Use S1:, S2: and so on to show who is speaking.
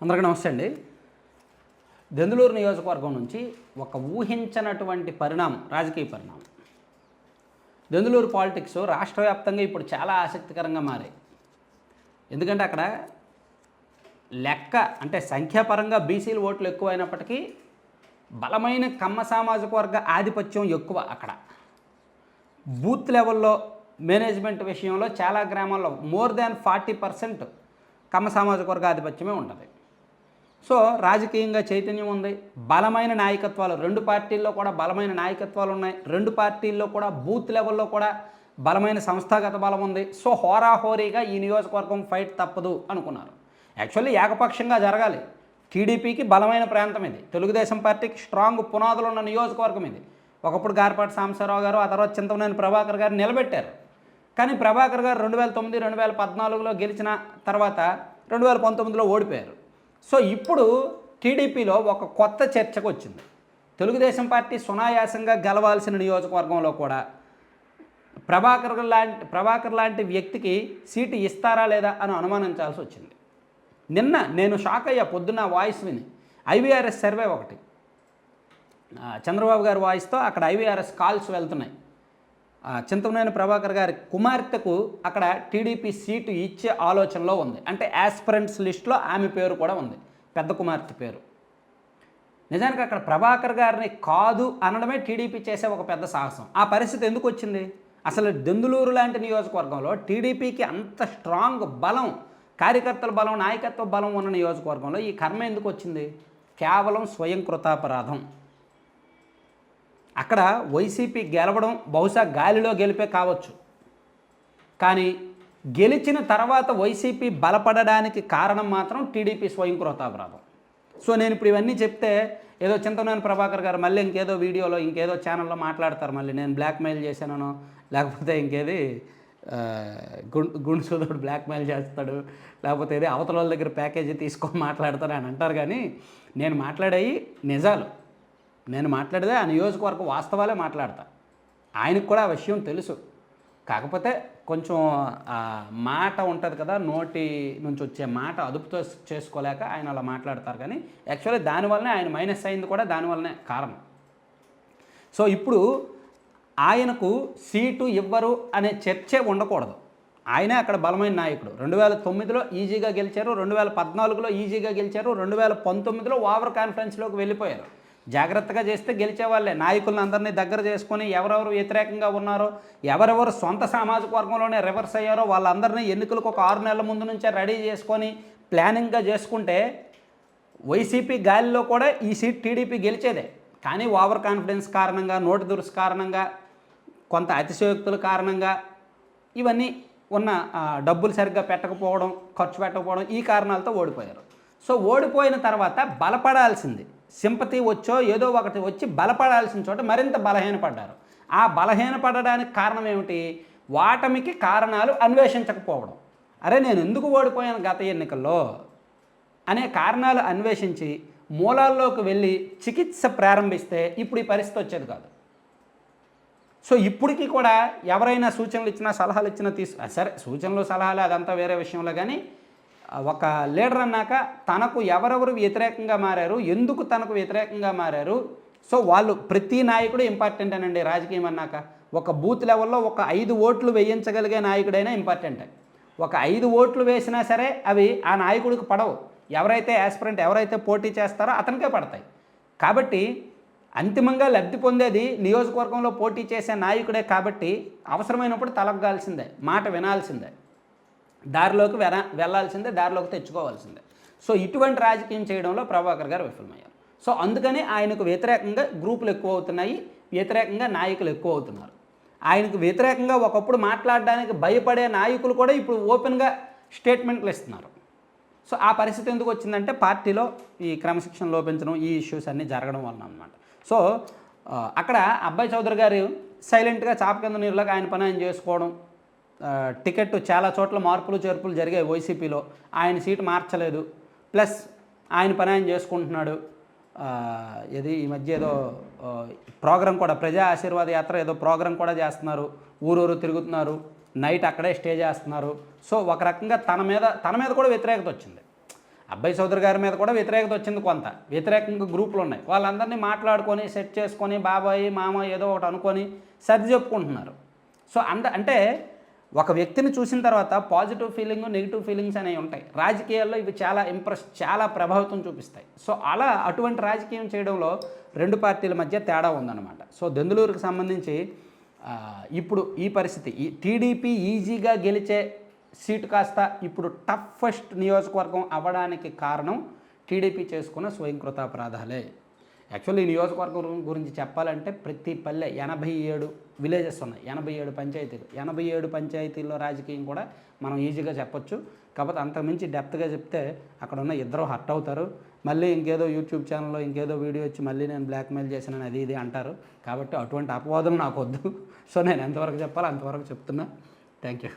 S1: అందరికీ నమస్తే అండి. దెందులూరు నియోజకవర్గం నుంచి ఒక ఊహించనటువంటి పరిణామం రాజకీయ పరిణామం. దెందులూరు పాలిటిక్స్ రాష్ట్ర వ్యాప్తంగా ఇప్పుడు చాలా ఆసక్తికరంగా మారాయి. ఎందుకంటే అక్కడ లెక్క అంటే సంఖ్యాపరంగా బీసీలు ఓట్లు ఎక్కువ అయినప్పటికీ బలమైన కమ్మ సామాజిక వర్గ ఆధిపత్యం ఎక్కువ అక్కడ. బూత్ లెవెల్లో మేనేజ్మెంట్ విషయంలో చాలా గ్రామాల్లో more than forty percent Kamma సామాజిక వర్గ ఆధిపత్యమే ఉంటుంది. సో రాజకీయంగా చైతన్యం ఉంది. బలమైన నాయకత్వాలు రెండు పార్టీల్లో కూడా బలమైన నాయకత్వాలు ఉన్నాయి. రెండు పార్టీల్లో కూడా బూత్ లెవెల్లో కూడా బలమైన సంస్థాగత బలం ఉంది. సో హోరాహోరీగా ఈ నియోజకవర్గం ఫైట్ తప్పదు అనుకున్నారు. యాక్చువల్లీ ఏకపక్షంగా జరగాలి. టీడీపీకి బలమైన ప్రాంతం ఇది. తెలుగుదేశం పార్టీకి స్ట్రాంగ్ పునాదులు ఉన్న నియోజకవర్గం ఇది. ఒకప్పుడు గార్పాటి సాంబశివరావు గారు ఆ తర్వాత చింతమనేని ప్రభాకర్ గారు నిలబెట్టారు. కానీ ప్రభాకర్ గారు రెండు వేల తొమ్మిది రెండు వేల పద్నాలుగులో గెలిచిన తర్వాత రెండు వేల పంతొమ్మిదిలో ఓడిపోయారు. సో ఇప్పుడు టీడీపీలో ఒక కొత్త చర్చకు వచ్చింది తెలుగుదేశం పార్టీ సునాయాసంగా గెలవాల్సిన నియోజకవర్గంలో కూడా ప్రభాకర్ లాంటి ప్రభాకర్ లాంటి వ్యక్తికి సీటు ఇస్తారా లేదా అని అనుమానించాల్సి వచ్చింది. నిన్న నేను షాక్ అయ్యా పొద్దున్న వాయిస్ విని. ఐవీఆర్ఎస్ సర్వే ఒకటి. చంద్రబాబు గారి వాయిస్తో అక్కడ ఐవీఆర్ఎస్ కాల్స్ వెళ్తున్నాయి. చింతమనేని ప్రభాకర్ గారి కుమార్తెకు అక్కడ టీడీపీ సీటు ఇచ్చే ఆలోచనలో ఉంది. అంటే యాస్పిరెంట్స్ లిస్ట్లో ఆమె పేరు కూడా ఉంది. పెద్ద కుమార్తె పేరు. నిజానికి అక్కడ ప్రభాకర్ గారిని కాదు అనడమే టీడీపీ చేసే ఒక పెద్ద సాహసం. ఆ పరిస్థితి ఎందుకు వచ్చింది? అసలు దెందులూరు లాంటి నియోజకవర్గంలో టీడీపీకి అంత స్ట్రాంగ్ బలం కార్యకర్తల బలం నాయకత్వ బలం ఉన్న నియోజకవర్గంలో ఈ కర్మ ఎందుకు వచ్చింది? కేవలం స్వయం కృతాపరాధం అక్కడ వైసీపీ గెలవడం బహుశా గాలిలో గెలిపే కావచ్చు. కానీ గెలిచిన తర్వాత వైసీపీ బలపడడానికి కారణం మాత్రం టీడీపీ స్వయంకృతాపరాధం సో నేను ఇప్పుడు ఇవన్నీ చెప్తే ఏదో చింతనేని ప్రభాకర్ గారు మళ్ళీ ఇంకేదో వీడియోలో ఇంకేదో ఛానల్లో మాట్లాడతారు మళ్ళీ. నేను బ్లాక్మెయిల్ చేశానో లేకపోతే ఇంకేది గుండు గుండు సోదరుడు బ్లాక్మెయిల్ చేస్తాడు లేకపోతే ఏదో అవతల వాళ్ళ దగ్గర ప్యాకేజీ తీసుకొని మాట్లాడతారు అని అంటారు. కానీ నేను మాట్లాడేవి నిజాలు. నేను మాట్లాడితే ఆ నియోజకవర్గ వాస్తవాలే మాట్లాడతా. ఆయనకు కూడా ఆ విషయం తెలుసు. కాకపోతే కొంచెం మాట ఉంటుంది కదా నోటి నుంచి వచ్చే మాట అదుపుతో చేసుకోలేక ఆయన అలా మాట్లాడతారు కానీ యాక్చువల్లీ దానివల్లనే ఆయన మైనస్ అయింది కూడా దానివల్లనే కారణం. సో ఇప్పుడు ఆయనకు సీటు ఇవ్వరు అనే చర్చే ఉండకూడదు. ఆయనే అక్కడ బలమైన నాయకుడు. రెండు వేల తొమ్మిదిలో ఈజీగా గెలిచారు రెండు వేల పద్నాలుగులో ఈజీగా గెలిచారు రెండు వేల పంతొమ్మిదిలో ఓవర్ కాన్ఫరెన్స్లోకి వెళ్ళిపోయారు. జాగ్రత్తగా చేస్తే గెలిచే వాళ్ళే. నాయకులను అందరినీ దగ్గర చేసుకొని ఎవరెవరు వ్యతిరేకంగా ఉన్నారో ఎవరెవరు సొంత సామాజిక వర్గంలోనే రివర్స్ అయ్యారో వాళ్ళందరినీ ఎన్నికలకు ఒక ఆరు నెలల ముందు నుంచే రెడీ చేసుకొని ప్లానింగ్గా చేసుకుంటే వైసీపీ గాలిలో కూడా ఈ సీట్ టీడీపీ గెలిచేదే. కానీ ఓవర్ కాన్ఫిడెన్స్ కారణంగా నోటి దురుసు కారణంగా కొంత అతిశయోక్తుల కారణంగా ఇవన్నీ ఉన్న డబ్బులు సరిగ్గా పెట్టకపోవడం ఖర్చు పెట్టకపోవడం ఈ కారణాలతో ఓడిపోయారు. సో ఓడిపోయిన తర్వాత బలపడాల్సింది సింపతి వచ్చో ఏదో ఒకటి వచ్చి బలపడాల్సిన చోట మరింత బలహీనపడ్డారు. ఆ బలహీనపడడానికి కారణం ఏమిటి? వాటమికి కారణాలు అన్వేషించకపోవడం. అరే నేను ఎందుకు ఓడిపోయాను గత ఎన్నికల్లో? అనే కారణాలు అన్వేషించి మూలాల్లోకి వెళ్ళి చికిత్స ప్రారంభిస్తే ఇప్పుడు ఈ పరిస్థితి వచ్చేది కాదు. సో ఇప్పటికీ కూడా ఎవరైనా సూచనలు ఇచ్చినా సలహాలు ఇచ్చినా తీసు సరే సూచనలు సలహాలు అదంతా వేరే విషయంలో కానీ ఒక లీడర్ అన్నాక తనకు ఎవరెవరు వ్యతిరేకంగా మారారు ఎందుకు తనకు వ్యతిరేకంగా మారారు? సో వాళ్ళు ప్రతి నాయకుడు ఇంపార్టెంట్ అనండి రాజకీయం అన్నాక. ఒక బూత్ లెవెల్లో ఒక ఐదు ఓట్లు వేయించగలిగే నాయకుడైనా ఇంపార్టెంట్ ఒక ఐదు ఓట్లు వేసినా సరే అవి ఆ నాయకుడికి పడవు. ఎవరైతే యాస్పిరెంట్ ఎవరైతే పోటీ చేస్తారో అతనికే పడతాయి. కాబట్టి అంతిమంగా లబ్ధి పొందేది నియోజకవర్గంలో పోటీ చేసే నాయకుడే కాబట్టి అవసరమైనప్పుడు తలగ్గాల్సిందే మాట వినాల్సిందే. దారిలోకి వెన వెళ్ళాల్సిందే దారిలోకి తెచ్చుకోవాల్సిందే. సో ఇటువంటి రాజకీయం చేయడంలో ప్రభాకర్ గారు విఫలమయ్యారు. సో అందుకని ఆయనకు వ్యతిరేకంగా గ్రూపులు ఎక్కువ అవుతున్నాయి వ్యతిరేకంగా నాయకులు ఎక్కువ అవుతున్నారు ఆయనకు వ్యతిరేకంగా ఒకప్పుడు మాట్లాడడానికి భయపడే నాయకులు కూడా ఇప్పుడు ఓపెన్గా స్టేట్మెంట్లు ఇస్తున్నారు. సో ఆ పరిస్థితి ఎందుకు వచ్చిందంటే పార్టీలో ఈ క్రమశిక్షణ లోపించడం ఈ ఇష్యూస్ అన్నీ జరగడం వలన అనమాట సో అక్కడ అబ్బాయి చౌదరి గారు సైలెంట్గా చాప కింద నీళ్ళకి ఆయన పని ఆయన చేసుకోవడం టికెట్ చాలా చోట్ల మార్పులు చేర్పులు జరిగాయి వైసీపీలో ఆయన సీటు మార్చలేదు. ప్లస్ ఆయన పని ఆయన చేసుకుంటున్నాడు. ఇది ఈ మధ్య ఏదో ప్రోగ్రాం కూడా ప్రజా ఆశీర్వాద యాత్ర ఏదో ప్రోగ్రాం కూడా చేస్తున్నారు. ఊరూరు తిరుగుతున్నారు. నైట్ అక్కడే స్టే చేస్తున్నారు. సో ఒక రకంగా తన మీద తన మీద కూడా వ్యతిరేకత వచ్చింది. అబ్బాయి సోదరు గారి మీద కూడా వ్యతిరేకత వచ్చింది కొంత. వ్యతిరేకంగా గ్రూపులు ఉన్నాయి. వాళ్ళందరినీ మాట్లాడుకొని సెట్ చేసుకొని బాబాయ్ మామ ఏదో ఒకటి అనుకొని సర్ది చెప్పుకుంటున్నారు. సో అంద అంటే ఒక వ్యక్తిని చూసిన తర్వాత పాజిటివ్ ఫీలింగ్ నెగిటివ్ ఫీలింగ్స్ అనేవి ఉంటాయి. రాజకీయాల్లో ఇవి చాలా ఇంప్రెస్ చాలా ప్రభావితం చూపిస్తాయి. సో అలా అటువంటి రాజకీయం చేయడంలో రెండు పార్టీల మధ్య తేడా ఉందన్నమాట. సో దెందులూరుకు సంబంధించి ఇప్పుడు ఈ పరిస్థితి ఈ టీడీపీ ఈజీగా గెలిచే సీటు కాస్త ఇప్పుడు టఫెస్ట్ నియోజకవర్గం అవ్వడానికి కారణం టీడీపీ చేసుకున్న స్వయంకృతాపరాధాలే. యాక్చువల్లీ ఈ నియోజకవర్గం గురించి చెప్పాలంటే ప్రతి పల్లె ఎనభై ఏడు విలేజెస్ ఉన్నాయి. ఎనభై ఏడు పంచాయతీలు. ఎనభై ఏడు పంచాయతీల్లో రాజకీయం కూడా మనం ఈజీగా చెప్పొచ్చు. కాకపోతే అంతకుమించి డెప్త్గా చెప్తే అక్కడ ఉన్న ఇద్దరు హర్ట్ అవుతారు. మళ్ళీ ఇంకేదో యూట్యూబ్ ఛానల్లో ఇంకేదో వీడియో వచ్చి మళ్ళీ నేను బ్లాక్మెయిల్ చేసినాను అది ఇది అంటారు. కాబట్టి అటువంటి అపవాదం నాకు వద్దు. సో నేను ఎంతవరకు చెప్పాలో అంతవరకు చెప్తున్నా. Thank you